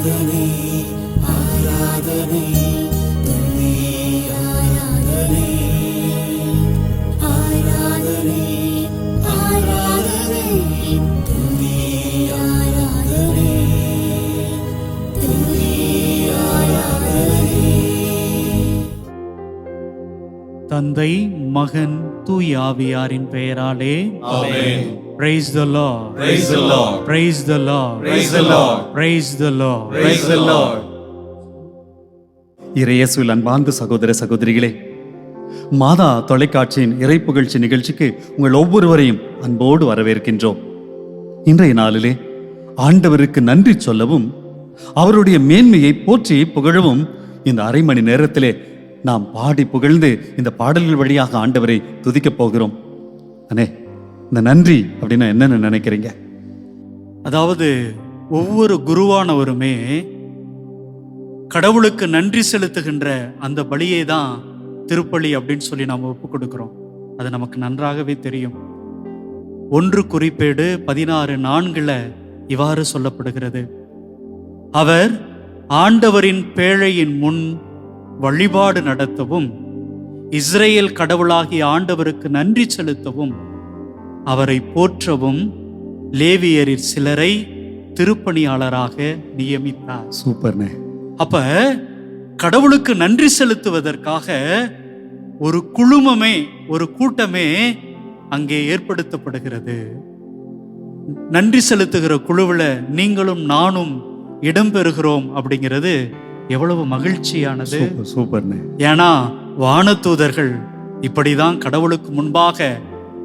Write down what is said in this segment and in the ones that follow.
ആരാധനേ ആരാധനേ തുന്നേ ആരാധനേ. ആരാധനേ ആരാധനേ തുന്നേ ആരാധനേ. തുന്നേ ആരാധനേ. തന്തൈ மகன் தூய் ஆவியாரின் பெயராலே praise the lord Praise the Lord. praise the lord Praise the Lord. praise the lord Praise the Lord. இறையேசுவில் அன்பார்ந்த சகோதர சகோதரிகளே மாதா தொலைக்காட்சியின் இறை புகழ்ச்சி நிகழ்ச்சிக்கு உங்கள் ஒவ்வொருவரையும் அன்போடு வரவேற்கின்றோம் இன்றைய நாளிலே ஆண்டவருக்கு நன்றி சொல்லவும் அவருடைய மேன்மையை போற்றி புகழவும் இந்த அரை மணி நேரத்திலே நாம் பாடி புகழ்ந்து இந்த பாடல்கள் வழியாக ஆண்டவரை துதிக்கப் போகிறோம். அண்ணே இந்த நன்றி அப்படின்னா என்னன்னு நினைக்கிறீங்க? அதாவது ஒவ்வொரு குருவானவருமே கடவுளுக்கு நன்றி செலுத்துகின்ற அந்த பலியை தான் திருப்பலி அப்படின்னு சொல்லி நாம் ஒப்பு கொடுக்கிறோம். அது நமக்கு நன்றாகவே தெரியும். ஒன்று குறிப்பேடு பதினாறு நான்கில் இவ்வாறு சொல்லப்படுகிறது. அவர் ஆண்டவரின் பேழையின் முன் வழிபாடு நடத்தவும் இஸ்ரேல் கடவுளாகிய ஆண்டவருக்கு நன்றி செலுத்தவும் அவரை போற்றவும் லேவியரில் சிலரை திருப்பணியாளராக நியமித்தார். சூப்பர்ண்ணே அப்ப கடவுளுக்கு நன்றி செலுத்துவதற்காக ஒரு குழுமமே ஒரு கூட்டமே அங்கே ஏற்படுத்தப்படுகிறது. நன்றி செலுத்துகிற குழுவில் நீங்களும் நானும் இடம்பெறுகிறோம் அப்படிங்கிறது எவ்வளவு மகிழ்ச்சியானது. சூப்பர் சூப்பர்ண்ணே ஏன்னா வானதூதர்கள் இப்படிதான் கடவுளுக்கு முன்பாக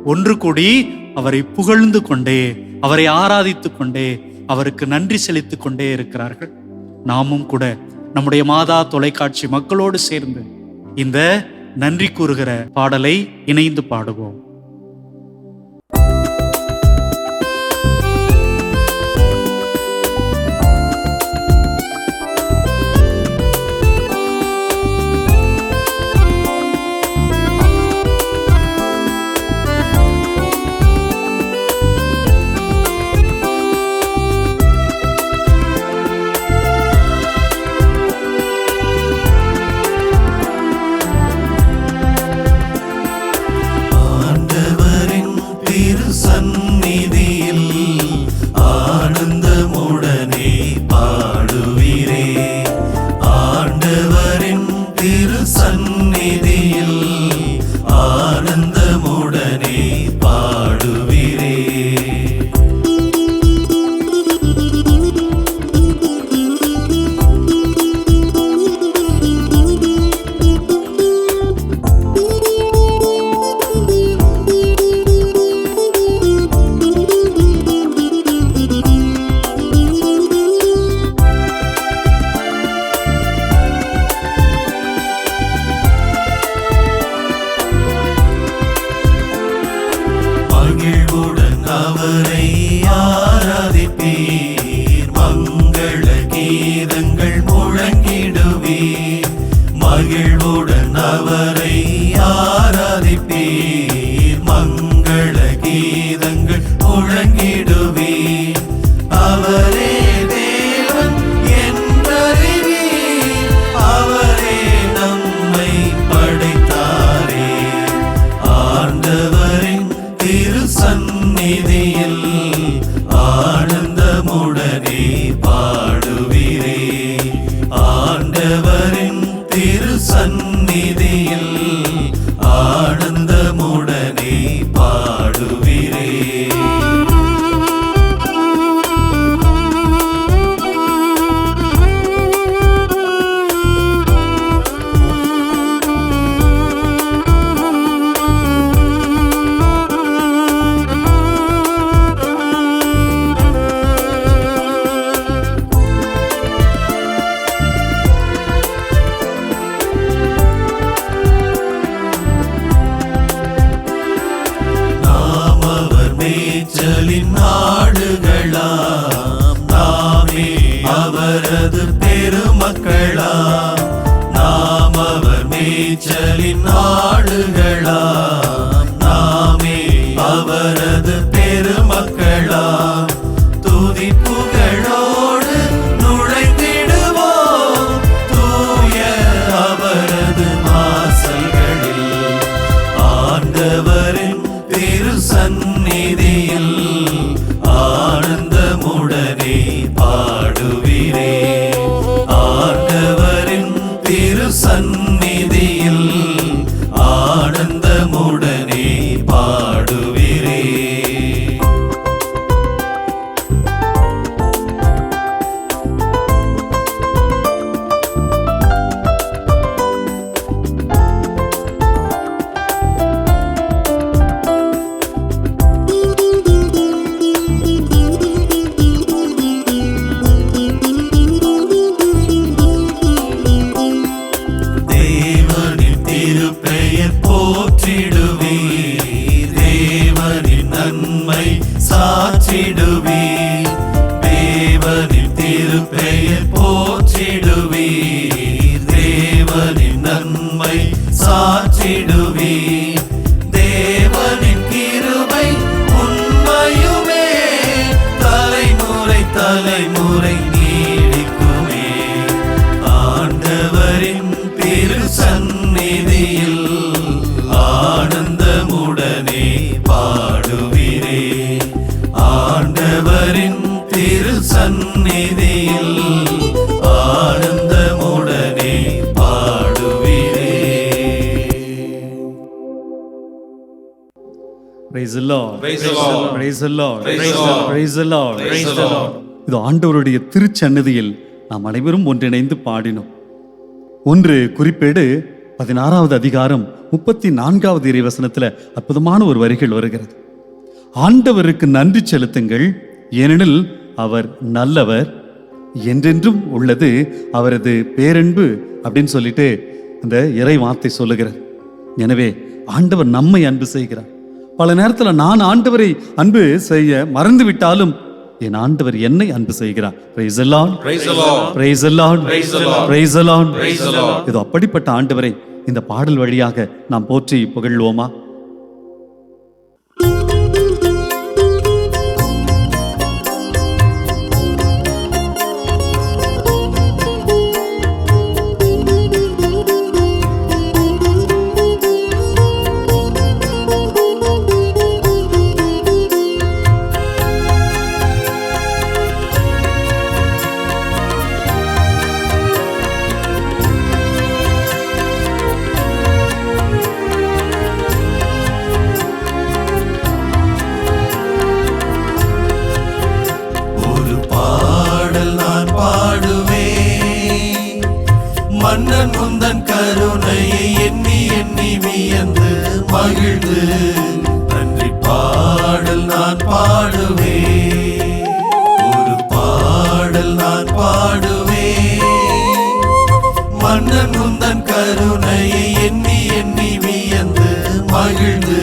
ஒன்று கூடி அவரை புகழ்ந்து கொண்டே அவரை ஆராதித்துக் கொண்டே அவருக்கு நன்றி செலுத்திக் கொண்டே இருக்கிறார்கள். நாமும் கூட நம்முடைய மாதா தொலைக்காட்சி மக்களோடு சேர்ந்து இந்த நன்றி கூறுகிற பாடலை இணைந்து பாடுவோம். பெயர் போற்றிடும். Lord. Praise the Lord. Praise the Lord. Praise the Lord. Praise the Lord. Praise the Lord. இது ஆண்டவருடைய திருச்சன்னதியில் நாம் அனைவரும் ஒன்றிணைந்து பாடினோம் ஒன்று குறிப்பேடு பதினாறாவது அதிகாரம் முப்பத்தி நான்காவது இறைவசனத்துல அற்புதமான ஒரு வரிகள் வருகிறது ஆண்டவருக்கு நன்றி செலுத்துங்கள் ஏனெனில் அவர் நல்லவர் என்றென்றும் உள்ளது அவரது பேரன்பு அப்படின்னு சொல்லிட்டு அந்த இறை வார்த்தை சொல்லுகிறார் எனவே ஆண்டவர் நம்மை அன்பு செய்கிறார் பல நேரத்துல நான் ஆண்டவரை அன்பு செய்ய மறந்து விட்டாலும் என் ஆண்டவர் என்னை அன்பு செய்கிறார் Praise the Lord. Praise the Lord. Praise the Lord. Praise the Lord. Praise the Lord. Praise the Lord. இதோ அப்படிப்பட்ட ஆண்டவரை இந்த பாடல் வழியாக நாம் போற்றி புகழ்வோமா மகிழ்ந்து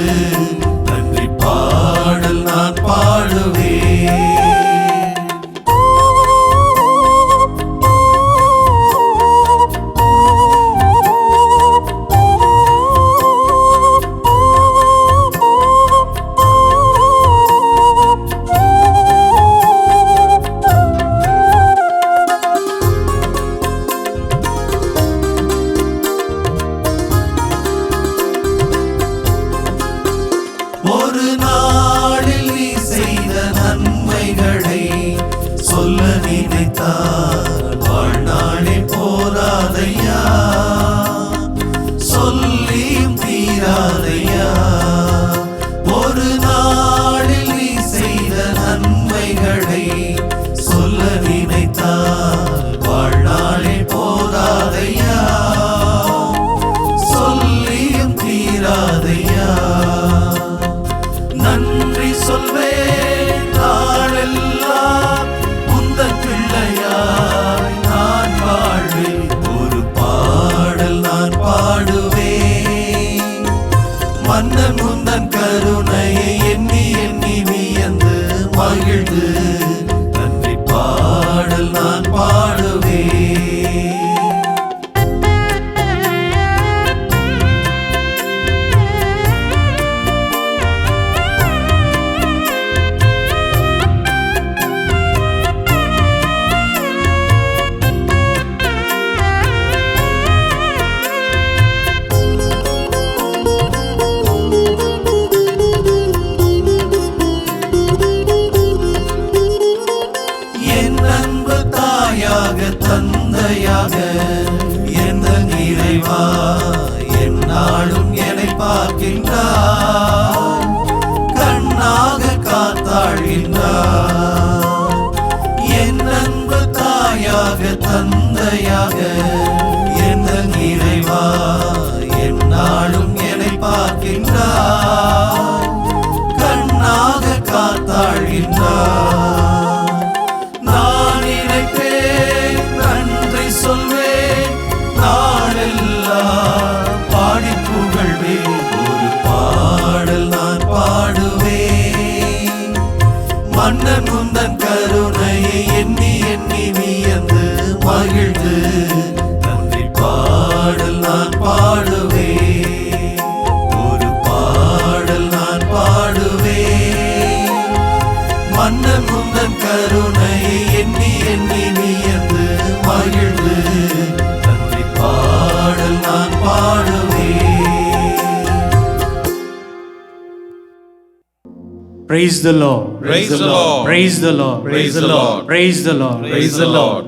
Praise the Lord. Praise the Lord. Praise the Lord. Praise the Lord. Praise the Lord. Praise the Lord.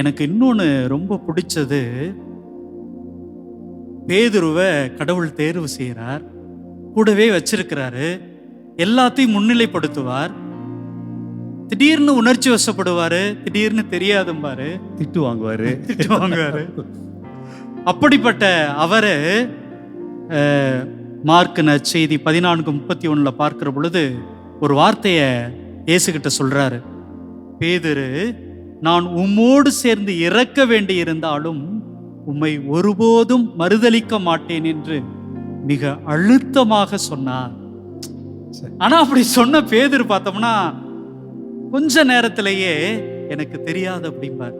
எனக்கு இன்னொன்னு ரொம்ப பிடிச்சது பேதுருவை கடவுள் தேர்வு செய்கிறார் கூடவே வச்சிருக்கிறாரு எல்லாத்தையும் முன்னிலைப்படுத்துவார் திடீர்னு உணர்ச்சி வசப்படுவாரு திடீர்னு தெரியாதும்பாரு திட்டு வாங்குவாரு திட்டு வாங்குவாரு அப்படிப்பட்ட அவரு அஹ், செய்தி நற்செய்தி பதினான்கு முப்பத்தி ஒன்றில் பார்க்குற பொழுது ஒரு வார்த்தையை இயேசுகிட்ட சொல்கிறாரு பேதரு நான் உம்மோடு சேர்ந்து இறக்க வேண்டி இருந்தாலும் உம்மை ஒருபோதும் மறுதலிக்க மாட்டேன் என்று மிக அழுத்தமாக சொன்னார். ஆனா அப்படி சொன்ன பேதர் பார்த்தோம்னா கொஞ்ச நேரத்திலேயே எனக்கு தெரியாது அப்படிம்பார்.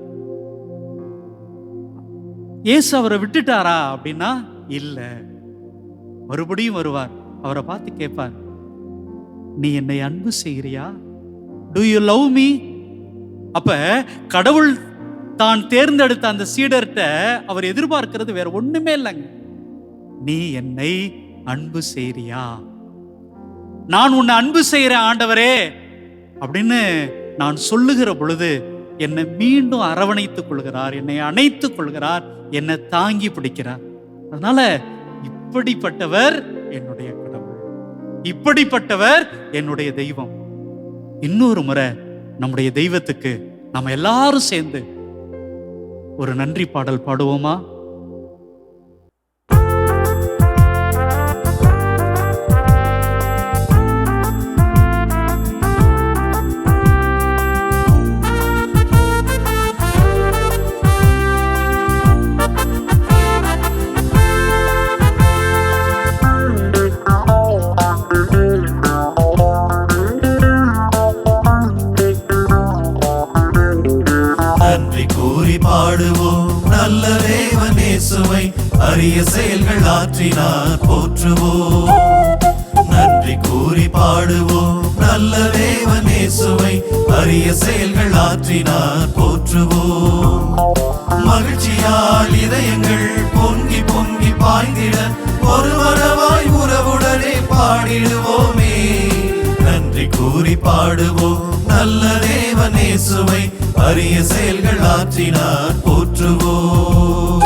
ஏசு அவரை விட்டுட்டாரா அப்படின்னா இல்லை. மறுபடியும் வருவார். அவரை பார்த்து கேட்பார் நீ என்னை அன்பு செய்கிறியா? டு யூ லவ் மீ அப்ப கடவுள் தான் தேர்ந்தெடுத்த அந்த சீடர்கிட்ட அவர் எதிர்பார்க்கிறது வேற ஒண்ணுமே இல்லைங்க. நீ என்னை அன்பு செய்றியா நான் உன்னை அன்பு செய்கிறேன் ஆண்டவரே! அப்படின்னு நான் சொல்லுகிற பொழுது என்னை மீண்டும் அரவணைத்துக் கொள்கிறார் என்னை அணைத்துக் கொள்கிறார் என்னை தாங்கி பிடிக்கிறார். அதனால இப்படிப்பட்டவர் என்னுடைய கடவுள். இப்படிப்பட்டவர் என்னுடைய தெய்வம். இன்னொரு முறை நம்முடைய தெய்வத்துக்கு நம்ம எல்லாரும் சேர்ந்து ஒரு நன்றி பாடல் பாடுவோமா? அரிய செயல்கள் ஆற்றினார் போற்றுவோம். மகிழ்ச்சியால் இதயங்கள் பொங்கி பொங்கி பாய்ந்திட ஒரு உறவுடனே பாடிடுவோமே. நன்றி கூறி பாடுவோம். நல்ல தேவனே சுவை அரிய செயல்கள் ஆற்றினார் போற்றுவோம்.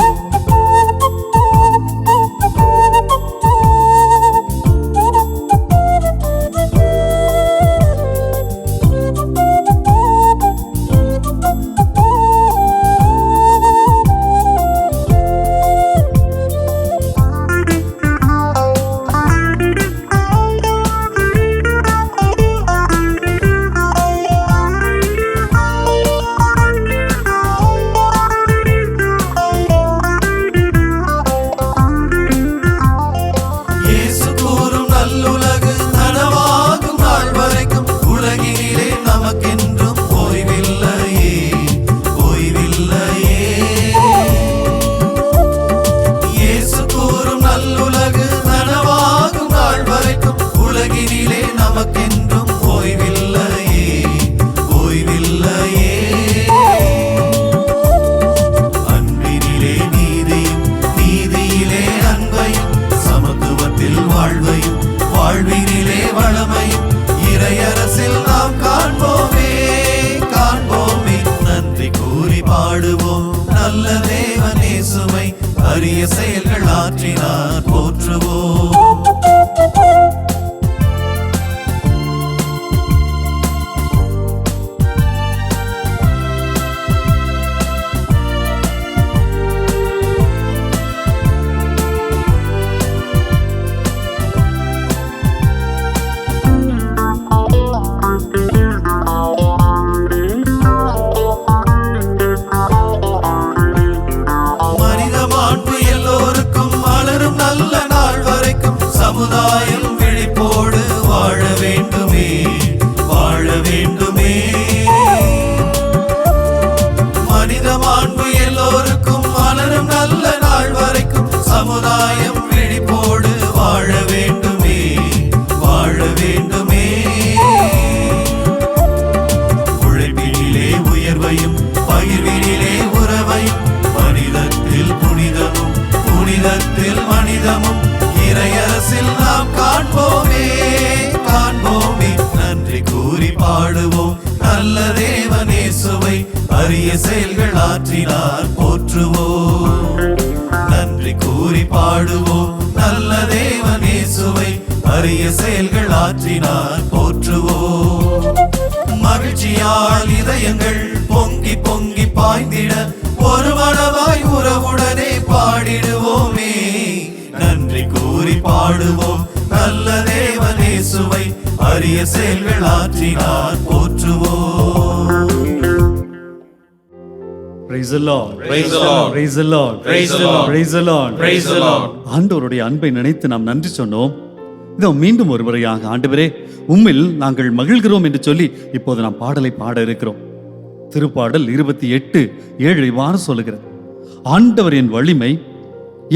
போற்றினார் போற்றுவோம். நன்றி கூறி பாடுவோம். நல்ல தேவனே சுவை அரிய செயல்கள் ஆற்றினார் போற்றுவோம். மகிழ்ச்சியால் இதயங்கள் பொங்கி பொங்கி பாய்ந்திட ஒரு மனவாய் உறவுடனே பாடிடுவோமே. நன்றி கூறி பாடுவோம். நல்ல தேவனே சுவை அரிய செயல்கள் ஆற்றினார் போற்றுவோம். Praise the Lord. Praise the Lord. Praise the Lord. Praise the Lord. Praise the Lord. Praise the Lord. ஆண்டவருடைய அன்பை நினைத்து நாம் நன்றி சொன்னோம் இதோ மீண்டும் ஒரு முறையாக ஆண்டவரே உம்மில் நாங்கள் மகிழ்கிறோம் என்று சொல்லி இப்போது நாம் பாடலை பாட இருக்கிறோம் திருப்பாடல் இருபத்தி எட்டு ஏழு இவ்வாறு சொல்லுகிறது ஆண்டவர் என் வலிமை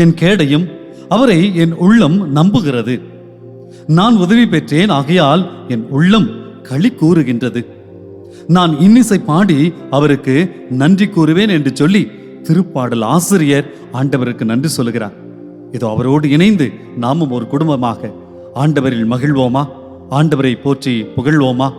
என் கேடையும் அவரை என் உள்ளம் நம்புகிறது நான் உதவி பெற்றேன் ஆகையால் என் உள்ளம் களி கூறுகின்றது நான் இன்னிசை பாடி அவருக்கு நன்றி கூறுவேன் என்று சொல்லி திருப்பாடல் ஆசிரியர் ஆண்டவருக்கு நன்றி சொல்கிறார் இதோ அவரோடு இணைந்து நாமும் ஒரு குடும்பமாக ஆண்டவரில் மகிழ்வோமா? ஆண்டவரை போற்றி புகழ்வோமா?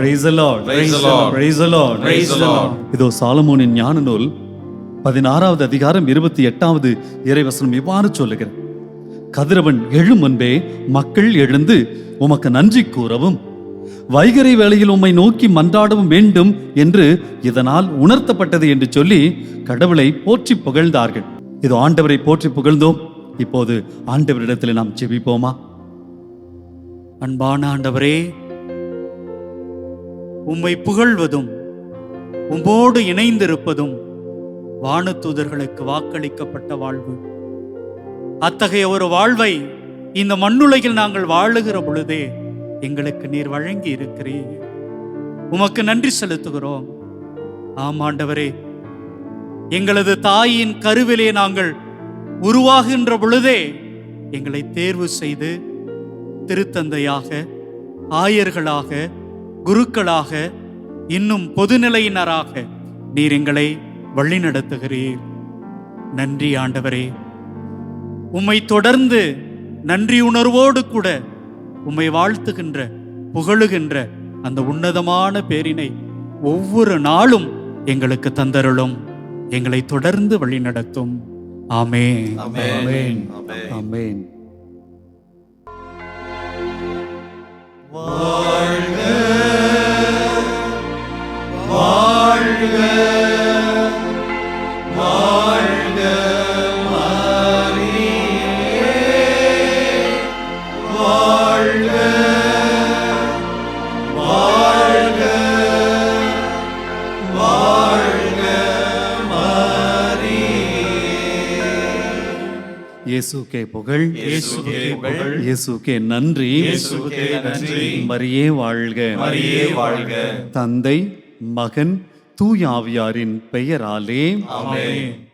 Praise the Lord. Praise the Lord. Praise the Lord. Praise the Lord. Praise the Lord. இதோ சாலமோனின் ஞான நூல் பதினாறாவது அதிகாரம் இருபத்தி எட்டாவது இறைவசனம் இவ்வாறு சொல்லுகிறது கதிரவன் எழும் முன்பே மக்கள் எழுந்து உமக்கு நன்றி கூறவும் வைகரை வேளையில் உம்மை நோக்கி மன்றாடவும் வேண்டும் என்று இதனால் உணர்த்தப்பட்டது என்று சொல்லி கடவுளை போற்றி புகழ்ந்தார்கள் இது ஆண்டவரை போற்றி புகழ்ந்தோம் இப்போது ஆண்டவரிடத்தில் நாம் ஜெபிப்போமா அன்பான ஆண்டவரே உம்மை புகழ்வதும் உம்மோடு இணைந்திருப்பதும் வானதூதர்களுக்கு வாக்களிக்கப்பட்ட வாழ்வு. அத்தகைய ஒரு வாழ்வை இந்த மண்ணுலகில் நாங்கள் வாழுகிற பொழுதே எங்களுக்கு நீர் வழங்கி இருக்கிறீர். உமக்கு நன்றி செலுத்துகிறோம். ஆம் ஆண்டவரே. எங்களது தாயின் கருவிலே நாங்கள் உருவாகின்ற பொழுதே எங்களை தேர்வு செய்து திருத்தந்தையாக ஆயர்களாக குருக்களாக இன்னும் பொதுநிலையினராக நீர் எங்களை வழிநடத்துகிறீர். நன்றி ஆண்டவரே. உம்மை தொடர்ந்து நன்றி உணர்வோடு கூட உம்மை வாழ்த்துகின்ற புகழுகின்ற அந்த உன்னதமான பேரினை ஒவ்வொரு நாளும் எங்களுக்கு தந்தருளும். எங்களை தொடர்ந்து வழிநடத்தும். ஆமே Amen. ஆமென். இயேசுக்கே இயேசுக்கே புகழ். இயேசுக்கே நன்றி. மரியே வாழ்க மரியே வாழ்க. தந்தை மகன் தூயாவியாரின் பெயராலே ஆமென்.